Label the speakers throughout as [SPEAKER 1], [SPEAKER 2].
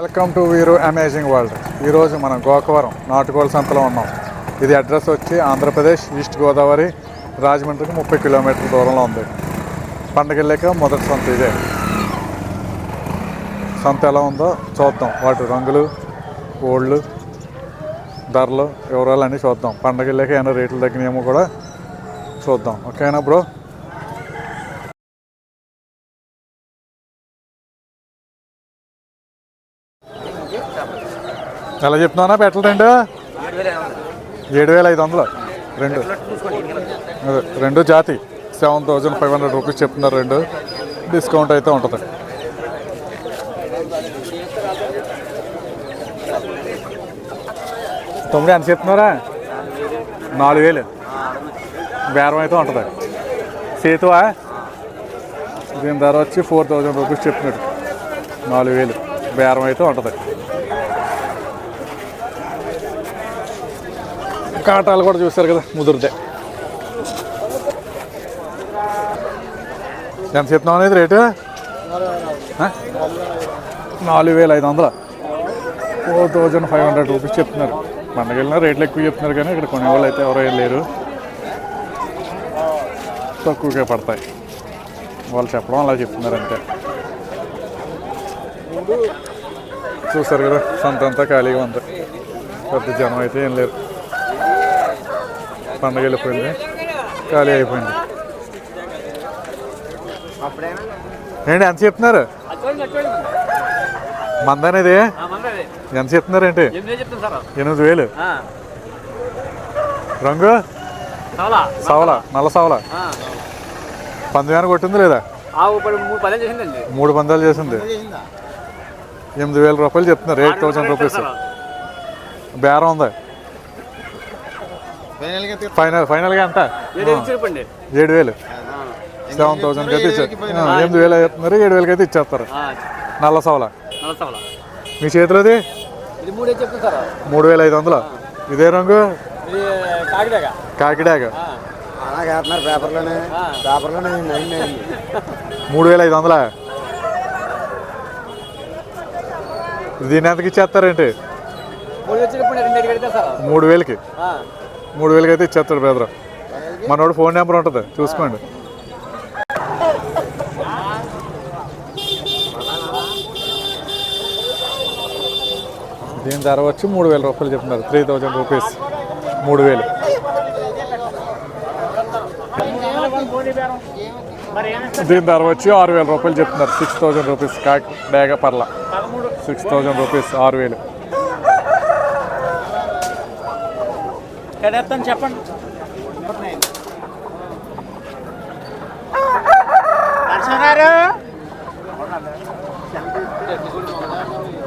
[SPEAKER 1] Welcome to Veeru amazing world. ఈరోజు మనం గోకవరం నాటుకోల సంతలో ఉన్నాం. ఇది అడ్రస్ వచ్చి ఆంధ్రప్రదేశ్ ఈస్ట్ గోదావరి రాజమండ్రికి ముప్పై కిలోమీటర్ల దూరంలో ఉంది. పండగ మొదటి సంత ఇదే. సంత ఎలా ఉందో చూద్దాం. వాటి రంగులు ఓళ్ళు ధరలు వివరాలు అన్నీ చూద్దాం. పండగ ఏమైనా రేట్లు తగ్గినాయేమో కూడా చూద్దాం. ఓకేనా బ్రో? ఎలా చెప్తున్నానా పెట్టలు రెండు? ఏడు వేల ఐదు వందలు. రెండు. అదే, రెండు జాతి. Seven thousand five hundred rupees చెప్తున్నారు రెండు. డిస్కౌంట్ అయితే ఉంటుంది. తొమ్మిది ఎంత చెప్తున్నారా నాలుగు వేలు. బేరం అయితే ఉంటుంది. సేతువా? దీని ధర వచ్చి ఫోర్ థౌజండ్ రూపీస్ చెప్తున్నాడు. నాలుగు వేలు. బేరం అయితే ఉంటుంది. కాటాలు కూడా చూస్తారు కదా ముదురుతే. ఎంత చెప్తున్నాం అనేది రేటు? నాలుగు వేల ఐదు వందలు? Four thousand five hundred rupees చెప్తున్నారు. పండగ వెళ్ళిన రేట్లు ఎక్కువ చెప్తున్నారు కానీ ఇక్కడ కొనేవాళ్ళు అయితే ఎవరో లేరు. తక్కువగా పడతాయి. వాళ్ళు చెప్పడం అలా చెప్తున్నారు అంతే. చూస్తారు కదా సంత అంతా ఖాళీగా ఉంది. పెద్ద జనం అయితే ఏం లేరు. పండగ వెళ్ళిపోయింది ఖాళీ అయిపోయింది. ఏంటి ఎంత చెప్తున్నారు? మందనేది? ఎంత చెప్తున్నారు ఏంటి? ఎనిమిది వేలు. రంగు? సవలా నల్ల సవలా. పందెం కొట్టింది లేదా?
[SPEAKER 2] మూడు
[SPEAKER 1] పందాలు చేసింది. ఎనిమిది వేల రూపాయలు చెప్తున్నారు. Eight thousand rupees. బేరం ఉంది? ఫైనల్ ఫైనల్గా ఎంత
[SPEAKER 2] ఏడు చెప్పండి
[SPEAKER 1] ఏడు వేలు. సెవెన్ థౌసండ్ అయితే ఇచ్చారు ఎనిమిది వేలు చెప్తున్నారు ఏడు వేలకి అయితే ఇచ్చేస్తారు నల్ల సవల. మీ చేతిలోది?
[SPEAKER 2] ఇది మూడే
[SPEAKER 1] వేల ఐదు వందలు. ఇదే రంగు?
[SPEAKER 2] కాకిడాక
[SPEAKER 3] పేపర్లోనే.
[SPEAKER 1] మూడు వేల ఐదు వందలా? దీని ఎంతకి ఇచ్చేస్తారేంటి
[SPEAKER 2] మూడు
[SPEAKER 1] వేలకి. మూడు వేలకి అయితే ఇచ్చేస్తాడు బెదరు. మనోడు ఫోన్ నెంబర్ ఉంటుంది చూసుకోండి. దీని ధర వచ్చి మూడు వేల రూపాయలు చెప్తున్నారు. Three thousand rupees. మూడు వేలు. దీని ధర వచ్చి ఆరు వేల రూపాయలు చెప్తున్నారు. సిక్స్ థౌజండ్ రూపీస్ కాక్ డేగ పర్ల. సిక్స్ థౌజండ్ రూపీస్ ఆరు వేలు.
[SPEAKER 2] కడేస్తాను చెప్పండి.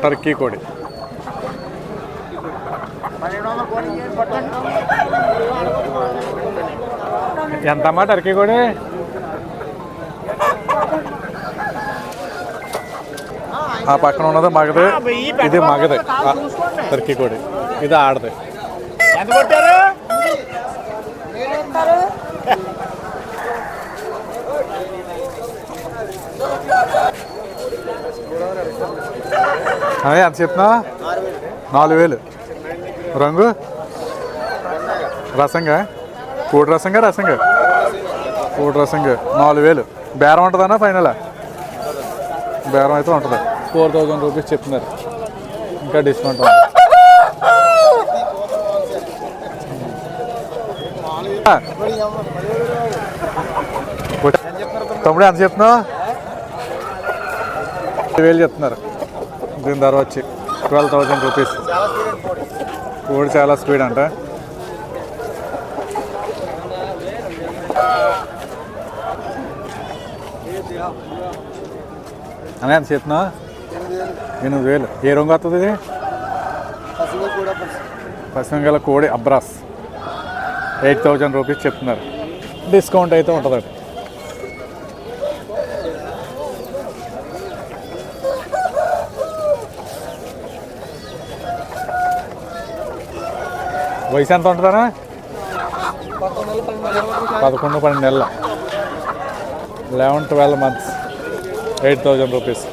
[SPEAKER 1] టర్కీ కోడి. ఎంతమ్మా టర్కీ కోడి? ఆ పక్కన ఉన్నది మగది. ఇది మగది. టర్కీ కోడి. ఇది ఆడది.
[SPEAKER 2] ఎంత కొట్టారు?
[SPEAKER 1] అదే ఎంత చెప్తున్నా నాలుగు వేలు. రంగు? రసంగా? కోడి రసంగా రసంగా? కోడి రసంగా. నాలుగు వేలు. బేరం ఉంటుందన్నా ఫైనల్? బేరం అయితే ఉంటుంది. ఫోర్ థౌజండ్ రూపీస్ చెప్తున్నారు ఇంకా డిస్కౌంట్ ఉంది తమ్ముడు ఎంత చెప్తున్నావు? వేలు చెప్తున్నారు. దీని ధర వచ్చి ట్వెల్వ్ థౌజండ్ రూపీస్. కోడి చాలా స్పీడ్ అంట. అని ఎంత చెప్తున్నా ఎనిమిది వేలు. ఏ రంగు వస్తుంది ఇది? పశ్చిమ గల కోడి అబ్రాస్. ఎయిట్ థౌజండ్ రూపీస్ చెప్తున్నారు. డిస్కౌంట్ అయితే ఉంటుంది వయసు ఎంత ఉంటుందా పదకొండు పన్నెండు నెలల. Eleven twelve months. Eight thousand rupees.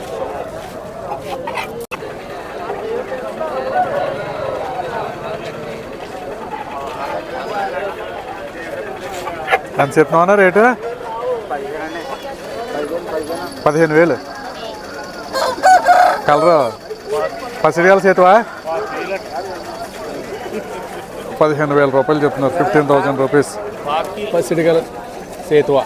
[SPEAKER 1] ఎంత చెప్తున్నావు రేటు? పదిహేను వేలు. కలరు. పసిరియాల చేతువా పదిహేను వేల రూపాయలు చెప్తున్నారు. Fifteen thousand rupees. పసిడిగల సేతువా?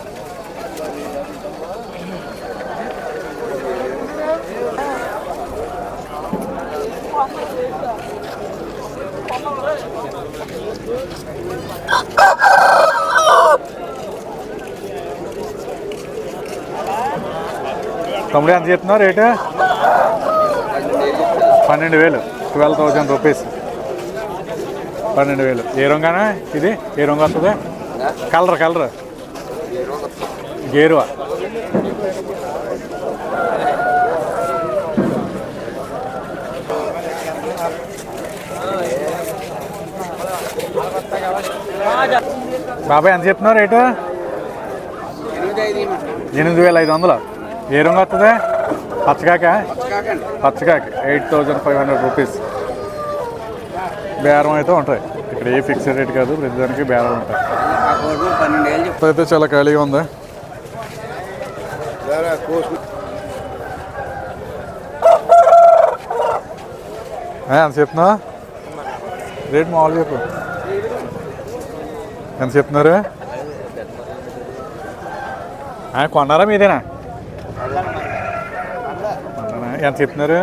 [SPEAKER 1] తమ్ముడు ఎంత చెప్తున్నావు రేటు? పన్నెండు వేలు. Twelve thousand rupees. పన్నెండు వేలు. ఏ రంగానా ఇది? ఏ రంగు వస్తుంది? Colour colour. గేరువా. బాబాయ్ ఎంత చెప్తున్నావు రేటు? ఎనిమిది వేల ఐదు వందలు. ఏ రంగు వస్తుంది? పచ్చకాక పచ్చకాక eight thousand five hundred rupees. బేరం అయితే ఉంటాయి. ఇక్కడ ఏ ఫిక్స్డ్ రేట్ కాదు ప్రతిదానికి బేరం ఉంటాయి. అయితే చాలా ఖాళీగా ఉంది. ఎంత చెప్తున్నావు రేట్ మామూలుగా చెప్పు. ఎంత చెప్తున్నారు? కొన్నారా మీదేనా? ఎంత చెప్తున్నారు?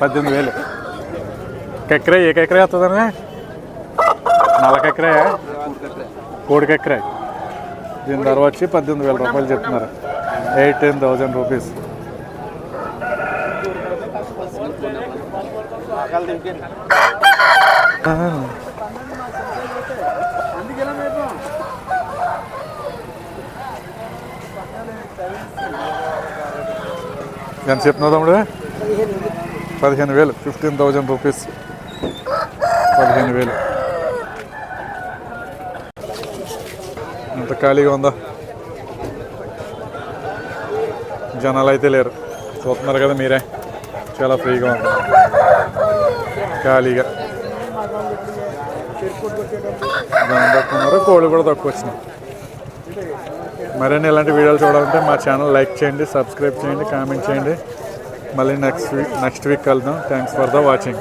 [SPEAKER 1] పద్దెనిమిది వేలు. కెక్కరే ఏ కెక్కరే వస్తుందని నల్లకెక్కరే కోడికెక్కరే దీని ధర వచ్చి పద్దెనిమిది వేల రూపాయలు చెప్తున్నారు. Eighteen thousand rupees. ఎంత చెప్తున్నావు తమ్ముడు? పదిహేను వేలు ఫిఫ్టీన్ థౌజండ్ రూపీస్ పదిహేను వేలు. ఎంత ఖాళీగా ఉందో? జనాలు అయితే లేరు. చూస్తున్నారు కదా మీరే. చాలా ఫ్రీగా ఉంది. ఖాళీగా. దాని తక్కువ కోళ్ళు కూడా తక్కువ వచ్చినాయి. మరిన్ని ఇలాంటి వీడియోలు చూడాలంటే మా ఛానల్ లైక్ చేయండి సబ్స్క్రైబ్ చేయండి కామెంట్ చేయండి. మళ్ళీ నెక్స్ట్ వీక్ నెక్స్ట్ వీక్ కలుద్దాం. Thanks for the watching